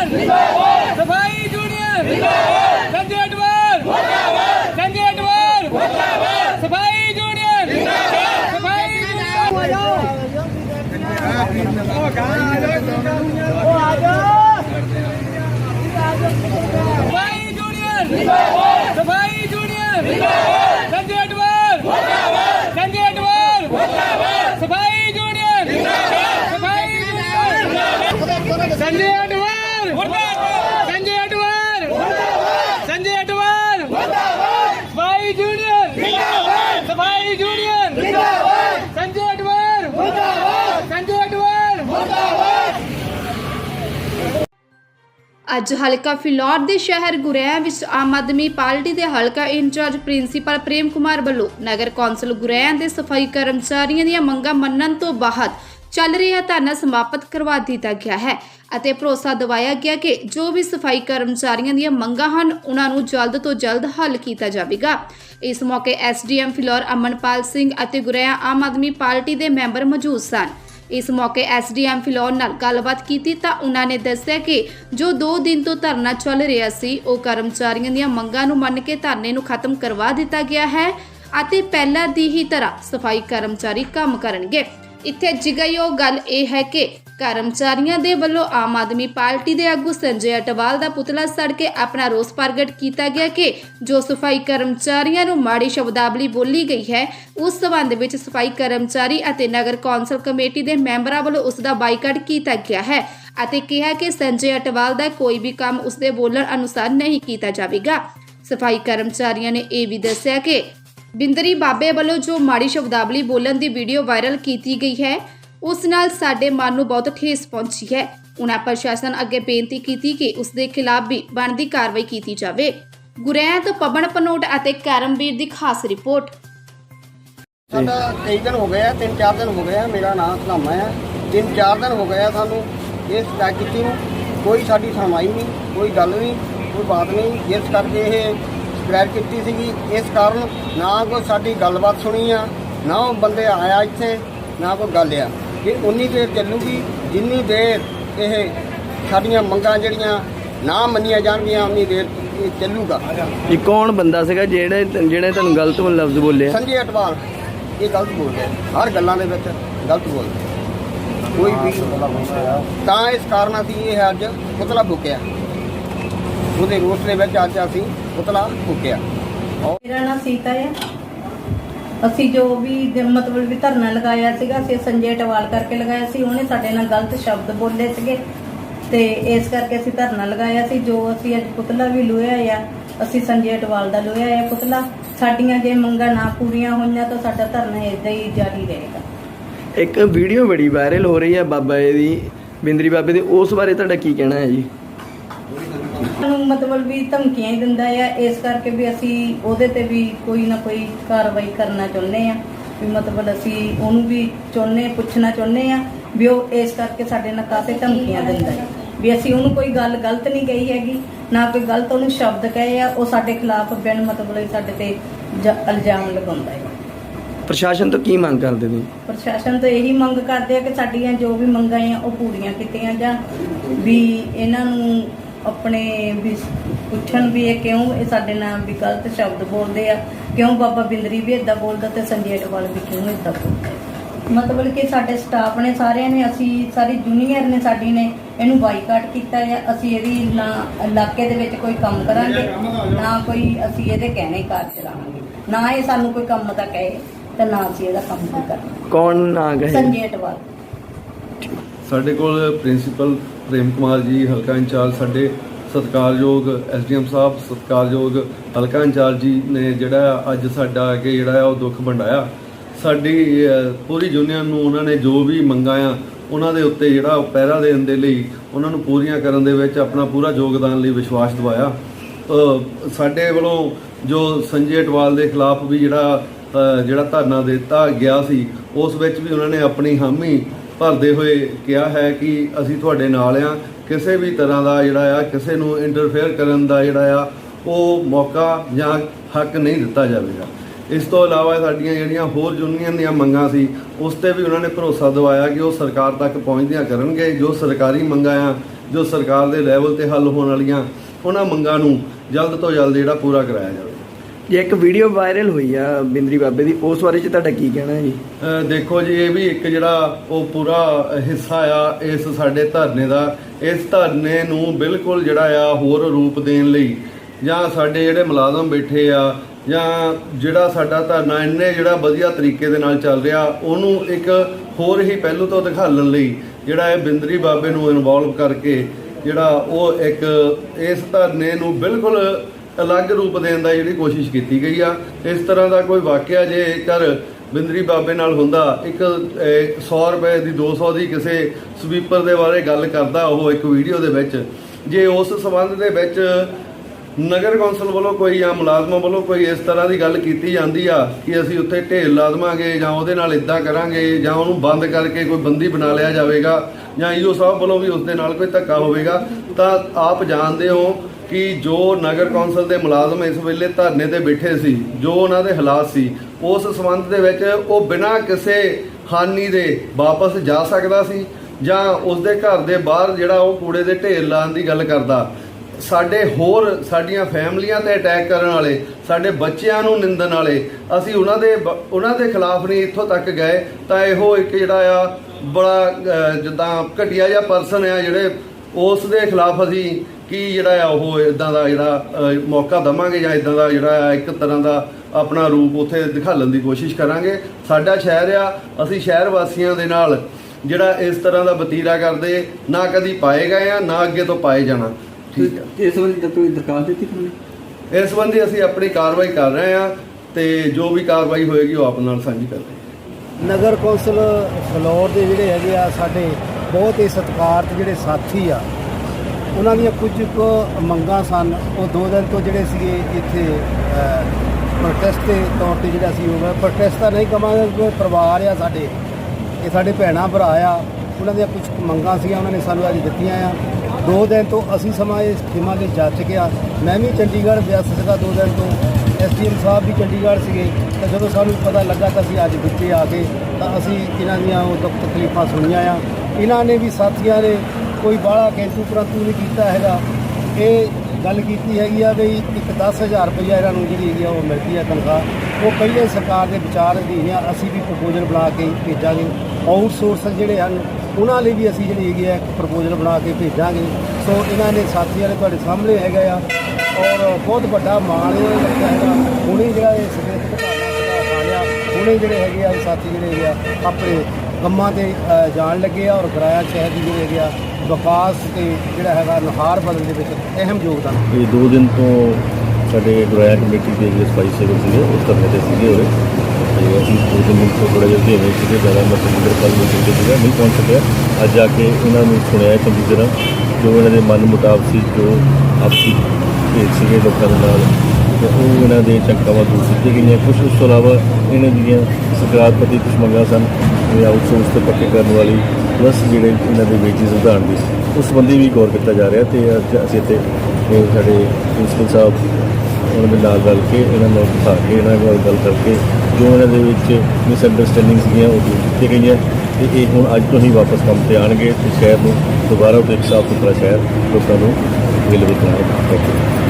Junior, ਜਿੰਦਾਬਾਦ। ਸਫ਼ਾਈ junior, ਜਿੰਦਾਬਾਦ। ਸੰਜੇ ਅਟਵਾਲ ਮੁਰਦਾਬਾਦ ਸੰਜੇ ਅਟਵਾਲ ਮੁਰਦਾਬਾਦ ਸਫ਼ਾਈ ਜੂਨੀਅਰ, ਜਿੰਦਾਬਾਦ। ਸਫ਼ਾਈ ਸਫ਼ਾਈ ਜੂਨੀਅਰ। ਜਿੰਦਾਬਾਦ ਸਫ਼ਾਈ ਜੂਨੀਅਰ ਜਿੰਦਾਬਾਦ ਸੰਜੇ ਅਟਵਾਲ ਮੁਰਦਾਬਾਦ ਸੰਜੇ ਅਟਵਾਲ ਮੁਰਦਾਬਾਦ ਸਫ਼ਾਈ ਜੂਨੀਅਰ ਜਿੰਦਾਬਾਦ ਸਫ਼ਾਈ ਜੂਨੀਅਰ ਸੰਜੇ ਅਟਵਾਲ ਮੁਰਦਾਬਾਦ ਸੰਜੇ ਅਟਵਾਲ ਮੁਰਦਾਬਾਦ ਸੰਜੇ ਅਟਵਾਲ ਮੁਰਦਾਬਾਦ ਸਫ਼ਾਈ ਜੂਨੀਅਰ ਜਿੰਦਾਬਾਦ ਸਫ਼ਾਈ ਜੂਨੀਅਰ ਜਿੰਦਾਬਾਦ ਸੰਜੇ ਅਟਵਾਲ ਮੁਰਦਾਬਾਦ ਸੰਜੇ ਅਟਵਾਲ ਮੁਰਦਾਬਾਦ ਅੱਜ ਹਲਕਾ ਫਿਲੌਰ ਦੇ ਸ਼ਹਿਰ ਗੁਰੇਆ ਵਿੱਚ ਆਮ ਆਦਮੀ ਪਾਰਟੀ ਦੇ ਹਲਕਾ ਇੰਚਾਰਜ ਪ੍ਰਿੰਸੀਪਲ ਪ੍ਰੇਮ ਕੁਮਾਰ ਵੱਲੋਂ ਨਗਰ ਕੌਂਸਲ ਗੁਰੇਆ ਦੇ ਸਫ਼ਾਈ ਕਰਮਚਾਰੀਆਂ ਦੀਆਂ ਮੰਗਾਂ ਮੰਨਣ ਤੋਂ ਬਾਅਦ ਚੱਲ ਰਿਹਾ ਧਰਨਾ ਸਮਾਪਤ ਕਰਵਾ ਦਿੱਤਾ ਗਿਆ ਹੈ ਅਤੇ ਭਰੋਸਾ ਦਿਵਾਇਆ ਗਿਆ ਕਿ ਜੋ ਵੀ ਸਫ਼ਾਈ ਕਰਮਚਾਰੀਆਂ ਦੀਆਂ ਮੰਗਾਂ ਹਨ, ਉਹਨਾਂ ਨੂੰ ਜਲਦ ਤੋਂ ਜਲਦ ਹੱਲ ਕੀਤਾ ਜਾਵੇਗਾ। ਇਸ ਮੌਕੇ ਐਸਡੀਐਮ ਫਿਲੌਰ ਅਮਨਪਾਲ ਸਿੰਘ ਅਤੇ ਗੁਰੇਆ ਆਮ ਆਦਮੀ ਪਾਰਟੀ ਦੇ ਮੈਂਬਰ ਮੌਜੂਦ ਸਨ। ਇਸ ਮੌਕੇ ਐਸਡੀਐਮ ਫਿਲੌਰ ਨਾਲ ਗੱਲਬਾਤ ਕੀਤੀ ਤਾਂ ਉਹਨਾਂ ਨੇ ਦੱਸਿਆ ਕਿ ਜੋ 2 ਦਿਨ ਤੋਂ ਧਰਨਾ ਚੱਲ ਰਿਹਾ ਸੀ, ਉਹ ਕਰਮਚਾਰੀਆਂ ਦੀਆਂ ਮੰਗਾਂ ਨੂੰ ਮੰਨ ਕੇ ਧਰਨੇ ਨੂੰ ਖਤਮ ਕਰਵਾ ਦਿੱਤਾ ਗਿਆ ਹੈ ਅਤੇ ਪਹਿਲਾਂ ਦੀ ਹੀ ਤਰ੍ਹਾਂ ਸਫ਼ਾਈ ਕਰਮਚਾਰੀ ਕੰਮ ਕਰਨਗੇ। ਇੱਥੇ ਜਿਗਰਯੋਗ ਗੱਲ ਇਹ ਹੈ ਕਿ ਕਰਮਚਾਰੀਆਂ ਦੇ ਵੱਲੋਂ ਆਮ ਆਦਮੀ ਪਾਰਟੀ ਦੇ ਆਗੂ ਸੰਜੇ ਅਟਵਾਲ ਦਾ ਪੁਤਲਾ ਸੜ ਕੇ ਆਪਣਾ ਰੋਸ ਪ੍ਰਗਟ ਕੀਤਾ ਗਿਆ ਕਿ ਜੋ ਸਫ਼ਾਈ ਕਰਮਚਾਰੀਆਂ ਨੂੰ ਮਾੜੀ ਸ਼ਬਦਾਵਲੀ ਬੋਲੀ ਗਈ ਹੈ, ਉਸ ਸਬੰਧ ਵਿੱਚ ਸਫ਼ਾਈ ਕਰਮਚਾਰੀ ਅਤੇ ਨਗਰ ਕੌਂਸਲ ਕਮੇਟੀ ਦੇ ਮੈਂਬਰਾਂ ਵੱਲੋਂ ਉਸ ਦਾ ਬਾਈਕਾਟ ਕੀਤਾ ਗਿਆ ਹੈ ਅਤੇ ਕਿਹਾ ਕਿ ਸੰਜੇ ਅਟਵਾਲ ਦਾ ਕੋਈ ਵੀ ਕੰਮ ਉਸ ਦੇ ਬੋਲਣ ਅਨੁਸਾਰ ਨਹੀਂ ਕੀਤਾ ਜਾਵੇਗਾ। ਸਫ਼ਾਈ ਕਰਮਚਾਰੀਆਂ ਨੇ ਇਹ ਵੀ ਦੱਸਿਆ ਕਿ ਬਿੰਦਰੀ ਬਾਬੇ ਵੱਲੋਂ ਜੋ ਮਾੜੀ ਸ਼ਬਦਾਵਲੀ ਬੋਲਣ ਦੀ ਵੀਡੀਓ ਵਾਇਰਲ ਕੀਤੀ ਗਈ ਹੈ ਉਸ ਨਾਲ ਸਾਡੇ ਮਨ ਨੂੰ ਬਹੁਤ ਠੇਸ ਪਹੁੰਚੀ ਹੈ। ਉਹਨਾਂ ਪ੍ਰਸ਼ਾਸਨ ਅੱਗੇ ਬੇਨਤੀ ਕੀਤੀ ਕਿ ਉਸ ਦੇ ਖਿਲਾਫ ਵੀ ਬਣਦੀ ਕਾਰਵਾਈ ਕੀਤੀ ਜਾਵੇ। ਗੁਰੈਂ ਪਵਨ ਪਨੋਟ ਅਤੇ ਕਰਮਵੀਰ ਦੀ ਖਾਸ ਰਿਪੋਰਟ। ਸਾਡਾ ਕਈ ਦਿਨ ਹੋ ਗਏ ਆ, ਤਿੰਨ ਚਾਰ ਦਿਨ ਹੋ ਗਏ ਆ, ਮੇਰਾ ਨਾਮ ਸਲਾਮਾ ਆ। ਤਿੰਨ ਚਾਰ ਦਿਨ ਹੋ ਗਏ ਆ ਸਾਨੂੰ ਇਹ ਸ਼ਿਕਾਇਤ ਕੀਤੀ ਨੂੰ। ਕੋਈ ਸਾਡੀ ਸੁਣਵਾਈ ਨਹੀਂ, ਕੋਈ ਗੱਲ ਨਹੀਂ, ਕੋਈ ਬਾਤ ਨਹੀਂ। ਜਿਸ ਕਰਕੇ ਇਹ ਸ਼ਿਕਾਇਤ ਕੀਤੀ ਸੀਗੀ। ਇਸ ਕਾਰਨ ਨਾ ਕੋਈ ਸਾਡੀ ਗੱਲਬਾਤ ਸੁਣੀ ਆ, ਨਾ ਉਹ ਬੰਦੇ ਆਇਆ ਇੱਥੇ, ਨਾ ਕੋਈ ਗੱਲ ਆ। ਕਿ ਉਨੀ ਦੇਰ ਚੱਲੂਗੀ ਜਿੰਨੀ ਦੇਰ ਇਹ ਸਾਡੀਆਂ ਮੰਗਾਂ ਜਿਹੜੀਆਂ ਨਾ ਮੰਨੀਆਂ ਜਾਣਗੀਆਂ ਉਨੀ ਦੇਰ ਇਹ ਚੱਲੂਗਾ ਇਹ ਕੌਣ ਬੰਦਾ ਸੀਗਾ ਜਿਹੜੇ ਜਿਹੜੇ ਤੁਹਾਨੂੰ ਗਲਤ ਲਫ਼ਜ਼ ਬੋਲੇ ਆ? ਸੰਜੇ ਅਟਵਾਲ ਇਹ ਗਲਤ ਬੋਲਦੇ। ਹਰ ਗੱਲਾਂ ਦੇ ਵਿੱਚ ਗਲਤ ਬੋਲਦੇ। ਕੋਈ ਵੀ ਤਾਂ ਇਸ ਕਾਰਨ ਅਸੀਂ ਇਹ ਅੱਜ ਪੁਤਲਾ ਬੁੱਕਿਆ ਉਹਦੇ ਰੋਸ ਦੇ ਵਿੱਚ ਅੱਜ ਅਸੀਂ ਪੁਤਲਾ ਬੁੱਕਿਆ ਮੇਰਾ ਨਾਮ ਸੀਤਾ ਹੈ ਅਸੀਂ ਜੋ ਵੀ ਗ- ਮਤਲਬ ਵੀ ਧਰਨਾ ਲਗਾਇਆ ਸੀਗਾ, ਅਸੀਂ ਸੰਜੇ ਟਵਾਲ ਕਰਕੇ ਲਗਾਇਆ ਸੀ, ਉਹਨੇ ਸਾਡੇ ਨਾਲ ਗਲਤ ਸ਼ਬਦ ਬੋਲੇ ਸੀਗੇ। ਤੇ ਇਸ ਕਰਕੇ ਅਸੀਂ ਧਰਨਾ ਲਗਾਇਆ ਸੀ, ਜੋ ਅਸੀਂ ਅੱਜ ਪੁਤਲਾ ਵੀ ਲੋਇਆ ਆ, ਅਸੀਂ ਸੰਜੇ ਟਵਾਲ ਦਾ ਲੋਇਆ ਆ ਪੁਤਲਾ। ਸਾਡੀਆਂ ਜੇ ਮੰਗਾਂ ਨਾ ਪੂਰੀਆਂ ਹੋਈਆਂ ਤਾਂ ਸਾਡਾ ਧਰਨਾ ਇਦਾਂ ਹੀ ਜਾਰੀ ਰਹੇਗਾ। ਇੱਕ ਵੀਡੀਓ ਬੜੀ ਵਾਇਰਲ ਹੋ ਰਹੀ ਹੈ ਬਾਬਾ ਜੀ ਦੀ, ਬਿੰਦਰੀ ਬਾਬੇ ਦੀ, ਉਸ ਬਾਰੇ ਤੁਹਾਡਾ ਕੀ ਕਹਿਣਾ ਹੈ ਜੀ? ਸਾਨੂੰ ਮਤਲਬ ਵੀ ਧਮਕੀਆਂ ਹੀ ਦਿੰਦਾ ਆ ਇਸ ਕਰਕੇ ਵੀ ਅਸੀਂ ਉਹਦੇ ਤੇ ਵੀ ਕੋਈ ਨਾ ਕੋਈ ਕਾਰਵਾਈ ਕਰਨਾ ਚਾਹੁੰਦੇ ਆ ਵੀ ਮਤਲਬ ਅਸੀਂ ਉਹਨੂੰ ਵੀ ਚਾਹੁੰਦੇ ਪੁੱਛਣਾ ਚਾਹੁੰਦੇ ਆ ਵੀ ਉਹ ਇਸ ਕਰਕੇ ਸਾਡੇ ਨਾਲ ਕਾਫੀ ਧਮਕੀਆਂ ਦਿੰਦਾ ਹੈ ਵੀ ਅਸੀਂ ਉਹਨੂੰ ਕੋਈ ਗੱਲ ਗਲਤ ਨਹੀਂ ਕਹੀ ਹੈਗੀ ਨਾ ਕੋਈ ਗਲਤ ਉਹਨੂੰ ਸ਼ਬਦ ਕਹੇ ਆ ਉਹ ਸਾਡੇ ਖਿਲਾਫ ਬਿਨ ਮਤਲਬ ਸਾਡੇ ਤੇ ਜ- ਇਲਜ਼ਾਮ ਲਗਾਉਂਦਾ ਹੈ ਪ੍ਰਸ਼ਾਸਨ ਤੋਂ ਕੀ ਮੰਗ ਕਰਦੇ ਤੁਸੀਂ? ਪ੍ਰਸ਼ਾਸਨ ਤੋਂ ਇਹੀ ਮੰਗ ਕਰਦੇ ਆ ਕਿ ਸਾਡੀਆਂ ਜੋ ਵੀ ਮੰਗਾਂ ਆ ਉਹ ਪੂਰੀਆਂ ਕੀਤੀਆਂ ਜਾਂ ਵੀ ਇਹਨਾਂ ਨੂੰ ਆਪਣੇ ਵੀ ਪੁੱਛਣ ਵੀ ਇਹ ਕਿਉਂ ਇਹ ਸਾਡੇ ਨਾਲ ਵੀ ਗਲਤ ਸ਼ਬਦ ਬੋਲਦੇ ਆ? ਕਿਉਂ ਬਾਬਾ ਬਿੰਦਰੀ ਵੀ ਇਦਾਂ ਬੋਲਦਾ ਤੇ ਸੰਜੇ ਅਟਵਾਲ ਵੀ ਕਿਉਂ ਇਦਾਂ ਬੋਲਦਾ? ਮਤਲਬ ਕਿ ਸਾਡੇ ਸਟਾਫ ਨੇ ਸਾਰਿਆਂ ਨੇ ਅਸੀਂ ਸਾਰੀ ਜੂਨੀਅਰ ਨੇ ਸਾਡੀ ਨੇ ਇਹਨੂੰ ਬਾਈਕਾਟ ਕੀਤਾ ਹੈ ਅਸੀਂ ਇਹਦੀ ਨਾ ਇਲਾਕੇ ਦੇ ਵਿੱਚ ਕੋਈ ਕੰਮ ਕਰਾਂਗੇ ਨਾ ਕੋਈ ਅਸੀਂ ਇਹਦੇ ਕਹਿਣੇ ਕਾਰ ਚਲਾਵਾਂਗੇ ਨਾ ਇਹ ਸਾਨੂੰ ਕੋਈ ਕੰਮ ਦਾ ਕਹੇ ਤੇ ਨਾ ਅਸੀਂ ਇਹਦਾ ਕੰਮ ਕੋਈ ਕਰਨਾ ਕੌਣ ਨਾ ਕਹੇ? ਸੰਜੇ ਅਟਵਾਲ। ਸਾਡੇ ਕੋਲ ਪ੍ਰਿੰਸੀਪਲ ਪ੍ਰੇਮ ਕੁਮਾਰ ਜੀ, ਹਲਕਾ ਇੰਚਾਰਜ ਸਾਡੇ ਸਤਿਕਾਰਯੋਗ ਐਸਡੀਐਮ ਸਾਹਿਬ, ਸਤਿਕਾਰਯੋਗ ਹਲਕਾ ਇੰਚਾਰਜ ਜੀ ਨੇ ਜਿਹੜਾ ਅੱਜ ਸਾਡਾ ਅੱਗੇ ਜਿਹੜਾ ਆ ਉਹ ਦੁੱਖ ਵੰਡਾਇਆ। ਸਾਡੀ ਪੂਰੀ ਯੂਨੀਅਨ ਨੂੰ ਉਹਨਾਂ ਨੇ ਜੋ ਵੀ ਮੰਗਾਂ ਆ, ਉਹਨਾਂ ਦੇ ਉੱਤੇ ਜਿਹੜਾ ਉਹ ਪਹਿਰਾ ਦੇਣ ਦੇ ਲਈ, ਉਹਨਾਂ ਨੂੰ ਪੂਰੀਆਂ ਕਰਨ ਦੇ ਵਿੱਚ ਆਪਣਾ ਪੂਰਾ ਯੋਗਦਾਨ ਲਈ ਵਿਸ਼ਵਾਸ ਦਿਵਾਇਆ। ਸਾਡੇ ਵੱਲੋਂ ਜੋ ਸੰਜੇ ਅਟਵਾਲ ਦੇ ਖਿਲਾਫ ਵੀ ਜਿਹੜਾ ਜਿਹੜਾ ਧਰਨਾ ਦਿੱਤਾ ਗਿਆ ਸੀ, ਉਸ ਵਿੱਚ ਵੀ ਉਹਨਾਂ ਨੇ ਆਪਣੀ ਹਾਮੀ ਭਰਦੇ ਹੋਏ ਕਿਹਾ ਹੈ ਕਿ ਅਸੀਂ ਤੁਹਾਡੇ ਨਾਲ ਆ। ਕਿਸੇ ਵੀ ਤਰ੍ਹਾਂ ਦਾ ਜਿਹੜਾ ਆ, ਕਿਸੇ ਨੂੰ ਇੰਟਰਫੇਅਰ ਕਰਨ ਦਾ ਜਿਹੜਾ ਆ, ਉਹ ਮੌਕਾ ਜਾਂ ਹੱਕ ਨਹੀਂ ਦਿੱਤਾ ਜਾਵੇਗਾ। ਇਸ ਤੋਂ ਇਲਾਵਾ ਸਾਡੀਆਂ ਜਿਹੜੀਆਂ ਹੋਰ ਯੂਨੀਅਨ ਦੀਆਂ ਮੰਗਾਂ ਸੀ, ਉਸ ਤੇ ਵੀ ਉਹਨਾਂ ਨੇ ਭਰੋਸਾ ਦਿਵਾਇਆ ਕਿ ਉਹ ਸਰਕਾਰ ਤੱਕ ਪਹੁੰਚਦੀਆਂ ਕਰਨਗੇ। ਜੋ ਸਰਕਾਰੀ ਮੰਗਾਂ ਆ, ਜੋ ਸਰਕਾਰ ਦੇ ਲੈਵਲ ਤੇ ਹੱਲ ਹੋਣ ਵਾਲੀਆਂ, ਉਹਨਾਂ ਮੰਗਾਂ ਨੂੰ ਜਲਦ ਤੋਂ ਜਲਦ ਜਿਹੜਾ ਪੂਰਾ ਕਰਾਇਆ ਜਾਵੇ। ਜੇ ਇੱਕ ਵੀਡੀਓ ਵਾਇਰਲ ਹੋਈ ਆ ਬਿੰਦਰੀ ਬਾਬੇ ਦੀ, ਉਸ ਬਾਰੇ ਚ ਤੁਹਾਡਾ ਕੀ ਕਹਿਣਾ ਜੀ? ਦੇਖੋ ਜੀ, ਇਹ ਵੀ ਇੱਕ ਜਿਹੜਾ ਉਹ ਪੂਰਾ ਹਿੱਸਾ ਆ ਇਸ ਸਾਡੇ ਧਰਨੇ ਦਾ। ਇਸ ਧਰਨੇ ਨੂੰ ਬਿਲਕੁਲ ਜਿਹੜਾ ਆ ਹੋਰ ਰੂਪ ਦੇਣ ਲਈ ਜਾਂ ਸਾਡੇ ਜਿਹੜੇ ਮੁਲਾਜ਼ਮ ਬੈਠੇ ਆ ਜਾਂ ਜਿਹੜਾ ਸਾਡਾ ਧਰਨਾ ਇੰਨੇ ਜਿਹੜਾ ਵਧੀਆ ਤਰੀਕੇ ਦੇ ਨਾਲ ਚੱਲ ਰਿਹਾ, ਉਹਨੂੰ ਇੱਕ ਹੋਰ ਹੀ ਪਹਿਲੂ ਤੋਂ ਦਿਖਾਲਣ ਲਈ ਜਿਹੜਾ ਇਹ ਬਿੰਦਰੀ ਬਾਬੇ ਨੂੰ ਇਨਵੋਲਵ ਕਰਕੇ ਜਿਹੜਾ ਉਹ ਇੱਕ ਇਸ ਧਰਨੇ ਨੂੰ ਬਿਲਕੁਲ ਅਲੱਗ ਰੂਪ ਦੇਣ ਦਾ ਜਿਹੜੀ ਕੋਸ਼ਿਸ਼ ਕੀਤੀ ਗਈ ਆ। ਇਸ ਤਰ੍ਹਾਂ ਦਾ ਕੋਈ ਵਾਕਿਆ ਜੇਕਰ ਬਿੰਦਰੀ ਬਾਬੇ ਨਾਲ ਹੁੰਦਾ ਇੱਕ ਅਹ, 100 ਰੁਪਏ ਦੀ 200 ਦੀ ਕਿਸੇ ਸਵੀਪਰ ਦੇ ਬਾਰੇ ਗੱਲ ਕਰਦਾ ਉਹ ਇੱਕ ਵੀਡੀਓ ਦੇ ਵਿੱਚ। ਜੇ ਉਸ ਸਬੰਧ ਦੇ ਵਿੱਚ ਨਗਰ ਕੌਂਸਲ ਵੱਲੋਂ ਕੋਈ ਜਾਂ ਮੁਲਾਜ਼ਮਾਂ ਵੱਲੋਂ ਕੋਈ ਇਸ ਤਰ੍ਹਾਂ ਦੀ ਗੱਲ ਕੀਤੀ ਜਾਂਦੀ ਆ ਕਿ ਅਸੀਂ ਉੱਥੇ ਢੇਰ ਲਾ ਦੇਵਾਂਗੇ ਜਾਂ ਉਹਦੇ ਨਾਲ ਇਦਾਂ ਕਰਾਂਗੇ ਜਾਂ ਉਹਨੂੰ ਬੰਦ ਕਰਕੇ ਕੋਈ ਬੰਦੀ ਬਣਾ ਲਿਆ ਜਾਵੇਗਾ ਜਾਂ ਈਓ ਸਾਹਿਬ ਵੱਲੋਂ ਵੀ ਉਸ ਦੇ ਨਾਲ ਕੋਈ ਧੱਕਾ ਹੋਵੇਗਾ ਤਾਂ ਆਪ ਜਾਣਦੇ ਹੋ ਕਿ ਜੋ ਨਗਰ ਕੌਂਸਲ ਦੇ ਮੁਲਾਜ਼ਮ ਇਸ ਵੇਲੇ ਧਰਨੇ ਤੇ ਬੈਠੇ ਸੀ, ਜੋ ਉਹਨਾਂ ਦੇ ਹਾਲਾਤ ਸੀ, ਉਸ ਸੰਬੰਧ ਦੇ ਵਿੱਚ ਉਹ ਬਿਨਾਂ ਕਿਸੇ ਹਾਨੀ ਦੇ ਵਾਪਸ ਜਾ ਸਕਦਾ ਸੀ ਜਾਂ ਉਸ ਦੇ ਘਰ ਦੇ ਬਾਹਰ ਜਿਹੜਾ ਉਹ ਕੂੜੇ ਦੇ ਢੇਰ ਲਾਉਣ ਦੀ ਗੱਲ ਕਰਦਾ। ਸਾਡੇ ਹੋਰ ਸਾਡੀਆਂ ਫੈਮਲੀਆਂ ਤੇ ਅਟੈਕ ਕਰਨ ਵਾਲੇ, ਸਾਡੇ ਬੱਚਿਆਂ ਨੂੰ ਨਿੰਦਣ ਵਾਲੇ, ਅਸੀਂ ਉਹਨਾਂ ਦੇ ਬ- ਉਹਨਾਂ ਦੇ ਖਿਲਾਫ ਨਹੀਂ ਇੱਥੋਂ ਤੱਕ ਗਏ ਤਾਂ ਇਹੋ ਇੱਕ ਜਿਹੜਾ ਆ ਬੜਾ ਜਿੱਦਾਂ ਘਟੀਆ ਜਿਹਾ ਪਰਸਨ ਆ ਜਿਹੜੇ ਉਸ ਦੇ ਖਿਲਾਫ ਅਸੀਂ ਕੀ ਜਿਹੜਾ ਆ ਉਹ ਇਦਾਂ ਦਾ ਜਿਹੜਾ ਮੌਕਾ ਦਵਾਂਗੇ ਜਾਂ ਇਦਾਂ ਦਾ ਜਿਹੜਾ ਆ ਇੱਕ ਤਰ੍ਹਾਂ ਦਾ ਆਪਣਾ ਰੂਪ ਉੱਥੇ ਦਿਖਾਉਣ ਦੀ ਕੋਸ਼ਿਸ਼ ਕਰਾਂਗੇ। ਸਾਡਾ ਸ਼ਹਿਰ ਆ ਅਸੀਂ ਸ਼ਹਿਰ ਵਾਸੀਆਂ ਦੇ ਨਾਲ ਜਿਹੜਾ ਇਸ ਤਰ੍ਹਾਂ ਦਾ ਵਤੀਰਾ ਕਰਦੇ ਨਾ ਕਦੀ ਪਾਏ ਗਏ ਆ ਨਾ ਅੱਗੇ ਤੋਂ ਪਾਏ ਜਾਣਾ। ਠੀਕ ਹੈ ਇਸ ਸੰਬੰਧੀ ਕੋਈ ਦਰਖਾਸਤ ਦਿੱਤੀ ਤੁਹਾਨੂੰ? ਇਸ ਸੰਬੰਧੀ ਅਸੀਂ ਆਪਣੀ ਕਾਰਵਾਈ ਕਰ ਰਹੇ ਹਾਂ ਤੇ ਜੋ ਵੀ ਕਾਰਵਾਈ ਹੋਏਗੀ ਉਹ ਆਪ ਨਾਲ ਸਾਂਝੀ ਕਰ ਰਹੇ ਹਾਂ। ਨਗਰ ਕੌਂਸਲ ਫਲੋਰ ਦੇ ਜਿਹੜੇ ਹੈਗੇ ਆ ਸਾਡੇ ਬਹੁਤ ਹੀ ਸਤਿਕਾਰਤ ਜਿਹੜੇ ਸਾਥੀ ਆ ਉਹਨਾਂ ਦੀਆਂ ਕੁਝ ਕੁ ਮੰਗਾਂ ਸਨ। ਉਹ ਦੋ ਦਿਨ ਤੋਂ ਜਿਹੜੇ ਸੀਗੇ ਇੱਥੇ ਪ੍ਰੋਟੈਸਟ ਦੇ ਤੌਰ ਤੇ ਜਿਹੜਾ ਸੀ ਉਹ ਪ੍ਰੋਟੈਸਟ ਤਾਂ ਨਹੀਂ ਕਮਾਂਗੇ ਕੋਈ ਪਰਿਵਾਰ ਆ ਸਾਡੇ। ਇਹ ਸਾਡੇ ਭੈਣਾਂ, ਭਰਾ ਆ। ਉਹਨਾਂ ਦੀਆਂ ਕੁਝ ਮੰਗਾਂ ਸੀਗੀਆਂ, ਉਹਨਾਂ ਨੇ ਸਾਨੂੰ ਅੱਜ ਦਿੱਤੀਆਂ ਆ। ਦੋ ਦਿਨ ਤੋਂ ਅਸੀਂ ਸਮਾਂ ਇਸ ਸਕੀਮਾਂ ਦੇ ਜਾ ਗਿਆ ਮੈਂ ਵੀ ਚੰਡੀਗੜ੍ਹ ਵਿਅਸਤ ਸੀਗਾ ਦੋ ਦਿਨ ਤੋਂ। ਐਸਡੀਐਮ ਸਾਹਿਬ ਵੀ ਚੰਡੀਗੜ੍ਹ ਸੀਗੇ। ਤਾਂ ਜਦੋਂ ਸਾਨੂੰ ਪਤਾ ਲੱਗਾ ਤਾਂ ਅਸੀਂ ਅੱਜ ਵਿੱਚੇ ਆ ਕੇ, ਤਾਂ ਅਸੀਂ ਇਹਨਾਂ ਦੀਆਂ ਉਹ ਦੁੱਖ ਤਕਲੀਫਾਂ ਸੁਣੀਆਂ ਆ। ਇਹਨਾਂ ਨੇ ਵੀ ਸਾਥੀਆਂ ਨੇ ਕੋਈ ਬਾਹਲਾ ਕੈਂਤੂ ਪ੍ਰੰਤੂ ਨਹੀਂ ਕੀਤਾ ਹੈਗਾ। ਇਹ ਗੱਲ ਕੀਤੀ ਹੈਗੀ ਆ ਵੀ ਇੱਕ 10000 ਰੁਪਈਆ ਇਹਨਾਂ ਨੂੰ ਜਿਹੜੀ ਹੈਗੀ ਆ ਉਹ ਮਿਲਦੀ ਆ ਤਨਖਾਹ। ਉਹ ਪਹਿਲੇ ਸਰਕਾਰ ਦੇ ਵਿਚਾਰ ਅਧੀਨ ਆ, ਅਸੀਂ ਵੀ ਪ੍ਰਪੋਜ਼ਲ ਬਣਾ ਕੇ ਭੇਜਾਂਗੇ। ਆਊਟਸੋਰਸ ਜਿਹੜੇ ਹਨ, ਉਹਨਾਂ ਲਈ ਵੀ ਅਸੀਂ ਜਿਹੜੀ ਹੈਗੀ ਆ ਇੱਕ ਪ੍ਰਪੋਜ਼ਲ ਬਣਾ ਕੇ ਭੇਜਾਂਗੇ। ਸੋ ਇਹਨਾਂ ਨੇ ਸਾਥੀਆਂ ਨੇ ਤੁਹਾਡੇ ਸਾਹਮਣੇ ਹੈਗਾ ਆ। ਔਰ ਬਹੁਤ ਵੱਡਾ ਮਾਣ ਇਹ ਲੱਗਦਾ ਹੈਗਾ। ਹੁਣੇ ਜਿਹੜਾ ਇਹ ਸਵੇਤ ਘਟਾਣਾ ਖਾ ਹੁਣੇ ਜਿਹੜੇ ਹੈਗੇ ਆ ਇਹ ਸਾਥੀ ਜਿਹੜੇ ਹੈਗੇ ਆ, ਆਪਣੇ ਕੰਮਾਂ ਤੇ ਜਾਣ ਲੱਗੇ ਆ ਔਰ ਗਰਾਇਆ ਸ਼ਹਿਰ ਦੀ ਜਿਹੜੇ ਹੈਗੇ ਆ ਵਿਕਾਸ ਤੇ ਜਿਹੜਾ ਹੈਗਾ ਨੁਹਾਰ ਬਦਲਣ ਦੇ ਵਿੱਚ ਅਹਿਮ ਯੋਗਦਾਨ। ਇਹ ਦੋ ਦਿਨ ਤੋਂ ਸਾਡੇ ਗੁਰਾਇਆ ਕਮੇਟੀ ਦੇ ਜਿਹੜੇ ਸਫ਼ਾਈ ਸੇਵਕ ਸੀਗੇ ਉਸ ਧਰਨੇ ਤੇ ਸੀਗੇ ਹੋਏ। ਤੇ ਅਸੀਂ ਦੋ ਦਿਨ ਤੋਂ ਥੋੜਾ ਜਿਹਾ ਧੀਵੇਂ ਸੀਗੇ, ਜ਼ਿਆਦਾ ਮਤਲਬ ਕੱਲ ਮੀਟਿੰਗ ਤੇ ਸੀਗਾ, ਨਹੀਂ ਪਹੁੰਚ ਸਕਿਆ। ਅੱਜ ਆ ਕੇ ਇਹਨਾਂ ਨੂੰ ਸੁਣਿਆ ਚੰਗੀ ਤਰ੍ਹਾਂ ਜੋ ਇਹਨਾਂ ਦੇ ਮਨ ਮੁਤਾਬਕ ਸੀ, ਜੋ ਆਪਸੀ ਭੇਜ ਸੀਗੇ ਲੋਕਾਂ ਦੇ ਨਾਲ। ਤੇ ਉਹ ਇਹਨਾਂ ਦੇ ਚੰਕਾਵਾਂ ਦੂਰ ਕੀਤੀਆਂ ਗਈਆਂ। ਕੁਝ ਉਸ ਤੋਂ ਇਲਾਵਾ ਇਹਨਾਂ ਦੀਆਂ ਸਰਕਾਰ ਪ੍ਰਤੀ ਕੁਝ ਮੰਗਾਂ ਸਨ, ਇਹ ਆਊਟਸੋਰਸ ਤੇ ਪੱਕੇ ਕਰਨ ਵਾਲੀ ਪਲੱਸ ਜਿਹੜੇ ਇਹਨਾਂ ਦੇ ਵੇਜਿਸ ਵਧਾਉਣ ਦੀ। ਉਸ ਸੰਬੰਧੀ ਵੀ ਗੌਰ ਕੀਤਾ ਜਾ ਰਿਹਾ ਤੇ ਅੱਜ ਅਸੀਂ ਇੱਥੇ ਸਾਡੇ ਪ੍ਰਿੰਸੀਪਲ ਸਾਹਿਬ, ਉਹਨਾਂ ਦੇ ਨਾਲ ਗੱਲ ਕੇ ਇਹਨਾਂ ਨਾਲ ਬਿਠਾ ਕੇ, ਇਹਨਾਂ ਨਾਲ ਗੱਲ ਕਰਕੇ, ਜੋ ਇਹਨਾਂ ਦੇ ਵਿੱਚ ਮਿਸਅੰਡਰਸਟੈਂਡਿੰਗ ਸੀਗੀਆਂ, ਉਹ ਦੂਰ ਕੀਤੀਆਂ ਗਈਆਂ। ਤੇ ਇਹ ਹੁਣ ਅੱਜ ਤੋਂ ਹੀ ਵਾਪਸ ਕੰਮ ਤੇ ਆਣਗੇ ਤੇ ਸ਼ਹਿਰ ਨੂੰ ਦੁਬਾਰਾ ਤੋਂ ਇੱਕ ਸਾਫ਼ ਸੁਥਰਾ ਸ਼ਹਿਰ ਲੋਕਾਂ ਨੂੰ ਅਵੇਲੇਬਲ ਕਰਾਉਣਾ